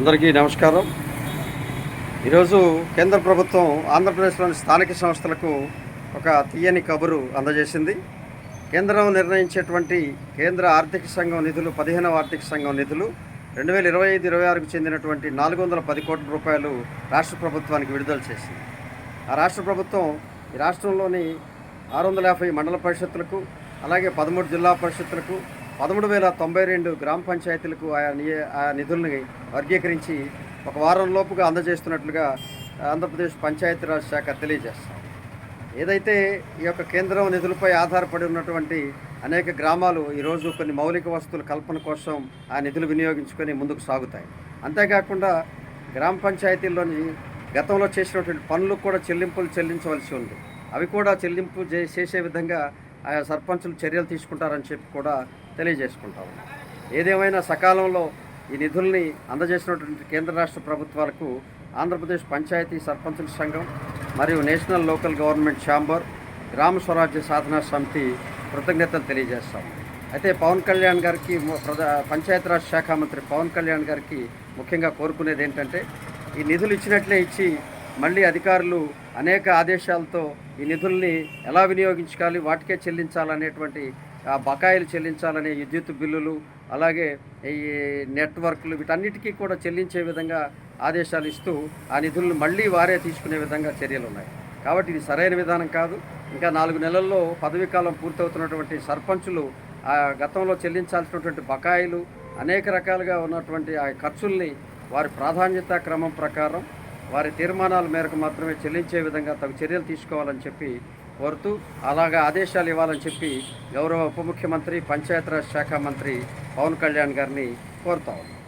అందరికీ నమస్కారం. ఈరోజు కేంద్ర ప్రభుత్వం ఆంధ్రప్రదేశ్లోని స్థానిక సంస్థలకు ఒక తీయని కబురు అందజేసింది. కేంద్రం నిర్ణయించేటువంటి కేంద్ర ఆర్థిక సంఘం నిధులు పదిహేనవ ఆర్థిక సంఘం నిధులు రెండు వేల ఇరవై ఐదు ఇరవై ఆరుకు చెందినటువంటి నాలుగు వందల పది కోట్ల రూపాయలు రాష్ట్ర ప్రభుత్వానికి విడుదల చేసింది. ఆ రాష్ట్ర ప్రభుత్వం ఈ రాష్ట్రంలోని ఆరు వందల యాభై మండల పరిషత్తులకు అలాగే పదమూడు జిల్లా పరిషత్తులకు పదమూడు వేల తొంభై రెండు గ్రామ పంచాయతీలకు ఆయా నియ- ఆయా నిధుల్ని వర్గీకరించి ఒక వారం లోపుగా అందజేస్తున్నట్లుగా ఆంధ్రప్రదేశ్ పంచాయతీరాజ్ శాఖ తెలియజేస్తాం ఏదైతే ఈ యొక్క కేంద్రం నిధులపై ఆధారపడి ఉన్నటువంటి అనేక గ్రామాలు ఈరోజు కొన్ని మౌలిక వస్తువుల కల్పన కోసం ఆ నిధులు వినియోగించుకొని ముందుకు సాగుతాయి. అంతేకాకుండా గ్రామ పంచాయతీల్లోని గతంలో చేసినటువంటి పనులకు కూడా చెల్లింపులు చెల్లించవలసి ఉంది. అవి కూడా చెల్లింపు చే- చేసే విధంగా ఆయా సర్పంచులు చర్యలు తీసుకుంటారని చెప్పి కూడా తెలియజేసుకుంటాము ఏదేమైనా సకాలంలో ఈ నిధుల్ని అందజేసినటువంటి కేంద్ర రాష్ట్ర ప్రభుత్వాలకు ఆంధ్రప్రదేశ్ పంచాయతీ సర్పంచుల సంఘం మరియు నేషనల్ లోకల్ గవర్నమెంట్ ఛాంబర్ గ్రామ స్వరాజ్య సాధనా సమితి కృతజ్ఞతలు తెలియజేస్తాం అయితే పవన్ కళ్యాణ్ గారికి పంచాయతీరాజ్ శాఖ మంత్రి పవన్ కళ్యాణ్ గారికి ముఖ్యంగా కోరుకునేది ఏంటంటే ఈ నిధులు ఇచ్చినట్లే ఇచ్చి మళ్ళీ అధికారులు అనేక ఆదేశాలతో ఈ నిధుల్ని ఎలా వినియోగించుకోవాలి వాటికే చెల్లించాలనేటువంటి బకాయిలు చెల్లించాలనే విద్యుత్ బిల్లులు అలాగే ఈ నెట్వర్క్లు వీటన్నిటికీ కూడా చెల్లించే విధంగా ఆదేశాలు ఇస్తూ ఆ నిధులను మళ్ళీ వారే తీసుకునే విధంగా చర్యలు ఉన్నాయి. కాబట్టి ఇది సరైన విధానం కాదు. ఇంకా నాలుగు నెలల్లో పదవీకాలం పూర్తవుతున్నటువంటి సర్పంచులు ఆ గతంలో చెల్లించాల్సినటువంటి బకాయిలు అనేక రకాలుగా ఉన్నటువంటి ఆ ఖర్చుల్ని వారి ప్రాధాన్యత క్రమం ప్రకారం వారి తీర్మానాల మేరకు మాత్రమే చెల్లించే విధంగా తగు చర్యలు తీసుకోవాలని చెప్పి కోరుతూ అలాగా ఆదేశాలు ఇవ్వాలని చెప్పి గౌరవ ఉప ముఖ్యమంత్రి పంచాయతీరాజ్ శాఖ మంత్రి పవన్ కళ్యాణ్ గారిని కోరుతా ఉన్నాం.